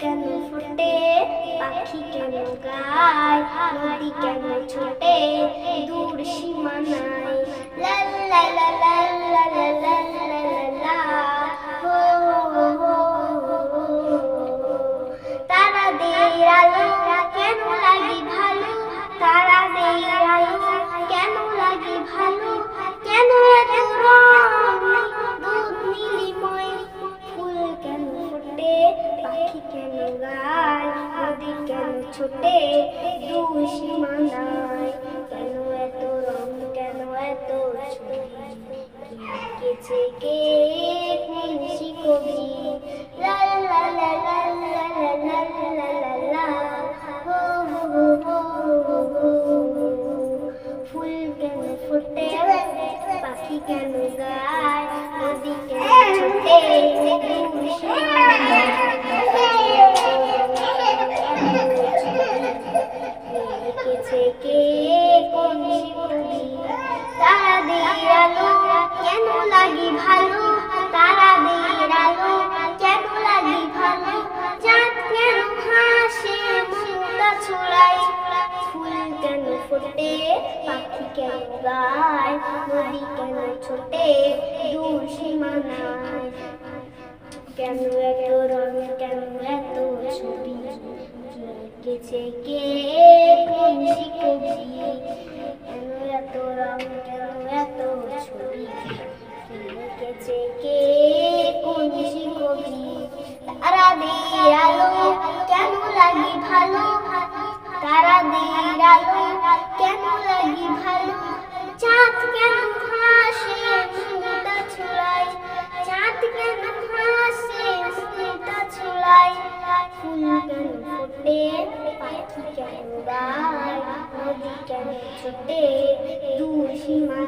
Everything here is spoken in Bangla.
কেন ফোটে? পাখি কেন গায়? নদী কেন ছোটে? দূর সীমানায় ছোটে দুসীমানায় কেন এত রং কেন এত ছবি কেছে কে মুন্সি কবি ফুল কেন ফুটে পাখি কেন গায় নদী লিখেছে কে? কোন শিবলি তারাদের আলো কেন লাগি ভালো? তারাদের আলো কেন লাগি ভালো? চাঁদ কেন হাসে, মুক্তা ছড়াই ফুল কেন ফোটে? পাখি কেন গায়? নদী কেন ছোটে? দূর সীমানায়? কেন এত রং, কেন এত ছবি? কেছে কে? কোন কবি কেন এত রং, কেন এত ছবি? কে কোন কবি তারাদের আলো पेड़ पाखी चलो नदी चलो छुटे दूर सीमा